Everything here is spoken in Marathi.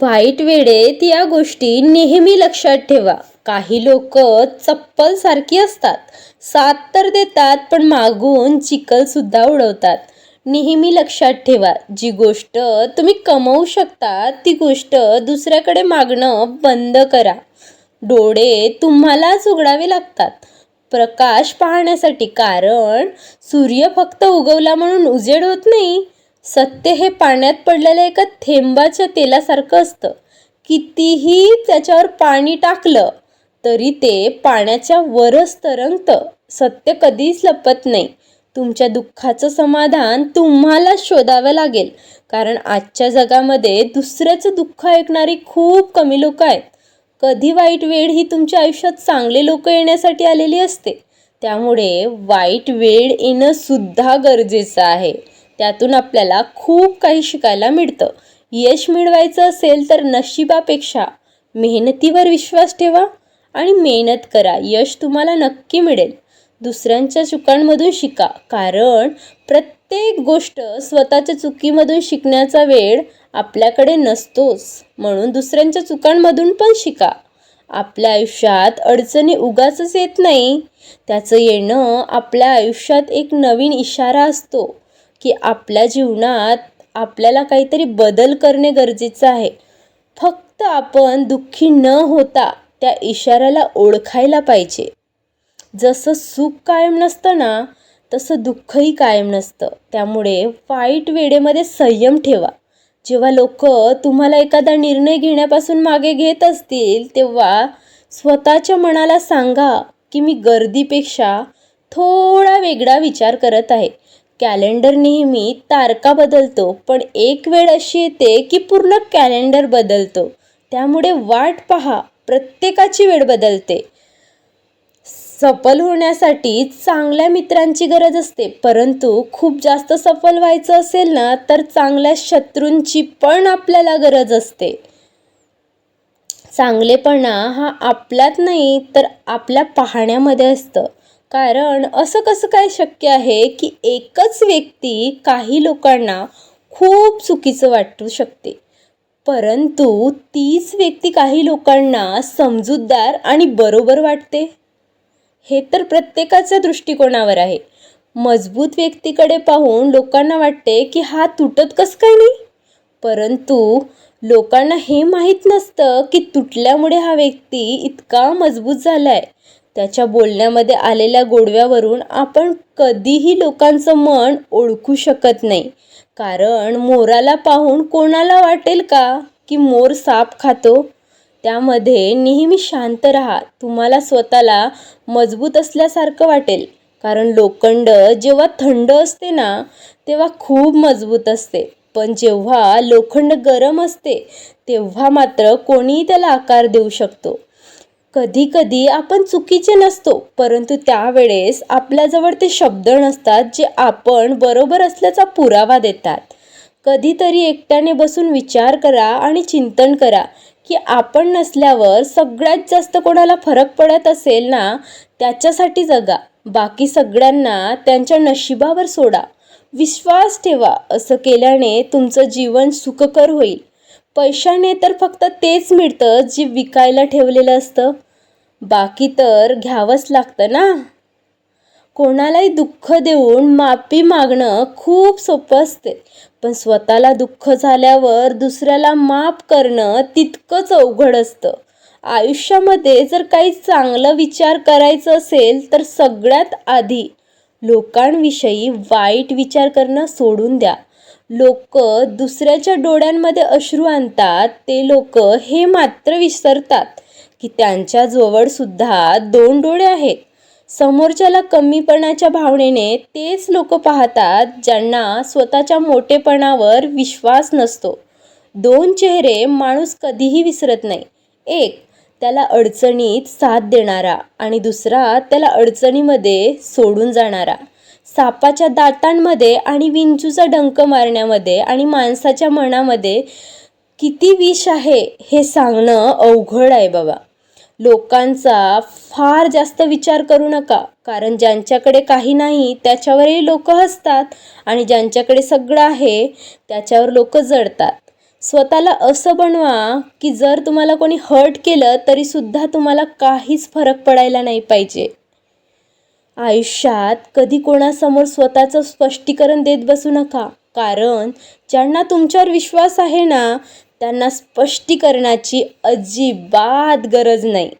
वाईट वेळेत या गोष्टी नेहमी लक्षात ठेवा. काही लोक चप्पल सारखी असतात. साथ तर देतात पण मागून चिखल सुद्धा उडवतात. नेहमी लक्षात ठेवा जी गोष्ट तुम्ही कमवू शकता ती गोष्ट दुसऱ्याकडे मागणं बंद करा. डोळे तुम्हालाच उघडावे लागतात. प्रकाश पाहण्यासाठी कारण सूर्य फक्त उगवला म्हणून उजेड होत नाही. सत्य हे पाण्यात पडलेल्या एका थेंबाच्या तेलासारखं असतं. कितीही त्याच्यावर पाणी टाकलं तरी ते पाण्याच्या वरच तरंगतं. सत्य कधीच लपत नाही. तुमच्या दुःखाचं समाधान तुम्हालाच शोधावं लागेल. कारण आजच्या जगामध्ये दुसऱ्याचं दुःख ऐकणारी खूप कमी लोक आहेत. कधी वाईट वेळ ही तुमच्या आयुष्यात चांगले लोक येण्यासाठी आलेली असते? त्यामुळे वाईट वेळ येणं सुद्धा गरजेचं आहे. त्यातून आपल्याला खूप काही शिकायला मिळतं. यश मिळवायचं असेल तर नशिबापेक्षा मेहनतीवर विश्वास ठेवा आणि मेहनत करा. यश तुम्हाला नक्की मिळेल. दुसऱ्यांच्या चुकांमधून शिका. कारण प्रत्येक गोष्ट स्वतःच्या चुकीमधून शिकण्याचा वेळ आपल्याकडे नसतोच. म्हणून दुसऱ्यांच्या चुकांमधून पण शिका. आपल्या आयुष्यात अडचणी उगाचच येत नाही. त्याचं येणं आपल्या आयुष्यात एक नवीन इशारा असतो. की आपल्या जीवनात आपल्याला काहीतरी बदल करणे गरजेचं आहे. फक्त आपण दुःखी न होता त्या इशाऱ्याला ओळखायला पाहिजे. जसं सुख कायम नसतं ना तसं दुःखही कायम नसतं. त्यामुळे वाईट वेळेमध्ये संयम ठेवा. जेव्हा लोक तुम्हाला एखादा निर्णय घेण्यापासून मागे घेत असतील तेव्हा स्वतःच्या मनाला सांगा की मी गर्दीपेक्षा थोडा वेगळा विचार करत आहे. कॅलेंडर नेहमी तारका बदलतो पण एक वेळ अशी येते की पूर्ण कॅलेंडर बदलतो. त्यामुळे वाट पहा प्रत्येकाची वेळ बदलते. सफल होण्यासाठी चांगल्या मित्रांची गरज असते परंतु खूप जास्त सफल व्हायचं असेल ना तर चांगल्या शत्रूंची पण आपल्याला गरज असते. चांगलेपणा हा आपल्यात नाही तर आपल्या पाहण्यामध्ये असतं. कारण असं कसं काय शक्य आहे की एकच व्यक्ती काही लोकांना खूप चुकीचं वाटू शकते? परंतु तीच व्यक्ती काही लोकांना समजूतदार आणि बरोबर वाटते? हे तर प्रत्येकाच्या दृष्टिकोनावर आहे. मजबूत व्यक्तीकडे पाहून लोकांना वाटते की हा तुटत कसं काय नाही? परंतु लोकांना हे माहीत नसतं की तुटल्यामुळे हा व्यक्ती इतका मजबूत झाला आहे त्याच्या बोलण्यामध्ये आलेल्या गोडव्यावरून आपण कधीही लोकांचं मन ओळखू शकत नाही. कारण मोराला पाहून कोणाला वाटेल का की मोर साप खातो? त्यामध्ये नेहमी शांत राहा. तुम्हाला स्वतःला मजबूत असल्यासारखं वाटेल. कारण लोखंड जेव्हा थंड असते ना तेव्हा खूप मजबूत असते. पण जेव्हा लोखंड गरम असते तेव्हा मात्र कोणीही त्याला आकार देऊ शकतो. कधी कधी आपण चुकीचे नसतो परंतु त्यावेळेस आपल्याजवळ ते शब्द नसतात जे आपण बरोबर असल्याचा पुरावा देतात. कधीतरी एकट्याने बसून विचार करा आणि चिंतन करा की आपण नसल्यावर सगळ्यात जास्त कोणाला फरक पडत असेल ना त्याच्यासाठी जगा. बाकी सगळ्यांना त्यांच्या नशिबावर सोडा. विश्वास ठेवा असं केल्याने तुमचं जीवन सुखकर होईल. पैशाने तर फक्त तेच मिळतं जे विकायला ठेवलेलं असतं. बाकी तर घ्यावंच लागतं ना. कोणालाही दुःख देऊन माफी मागणं खूप सोपं असते. पण स्वतःला दुःख झाल्यावर दुसऱ्याला माफ करणं तितकंच अवघड असतं. आयुष्यामध्ये जर काही चांगलं विचार करायचं असेल तर सगळ्यात आधी लोकांविषयी वाईट विचार करणं सोडून द्या. लोक दुसऱ्याच्या डोळ्यांमध्ये अश्रू आणतात ते लोक हे मात्र विसरतात की त्यांच्याजवळ सुद्धा दोन डोळे आहेत. समोरच्याला कमीपणाच्या भावनेने तेच लोक पाहतात ज्यांना स्वतःच्या मोठेपणावर विश्वास नसतो. दोन चेहरे माणूस कधीही विसरत नाही. एक त्याला अडचणीत साथ देणारा आणि दुसरा त्याला अडचणीमध्ये सोडून जाणारा. सापाच्या दातांमध्ये आणि विंचूचा डंक मारण्यामध्ये आणि माणसाच्या मनामध्ये किती विष आहे हे सांगणं अवघड आहे बाबा. लोकांचा फार जास्त विचार करू नका. कारण ज्यांच्याकडे काही नाही त्याच्यावरही लोक हसतात आणि ज्यांच्याकडे सगळं आहे त्याच्यावर लोक जडतात. स्वतःला असं बनवा की जर तुम्हाला कोणी हर्ट केलं तरीसुद्धा तुम्हाला काहीच फरक पडायला नाही पाहिजे. आयुष्यात कधी कोणासमोर स्वतःचं स्पष्टीकरण देत बसू नका. कारण ज्यांना तुमच्यावर विश्वास आहे ना त्यांना स्पष्टीकरणाची अजिबात गरज नाही.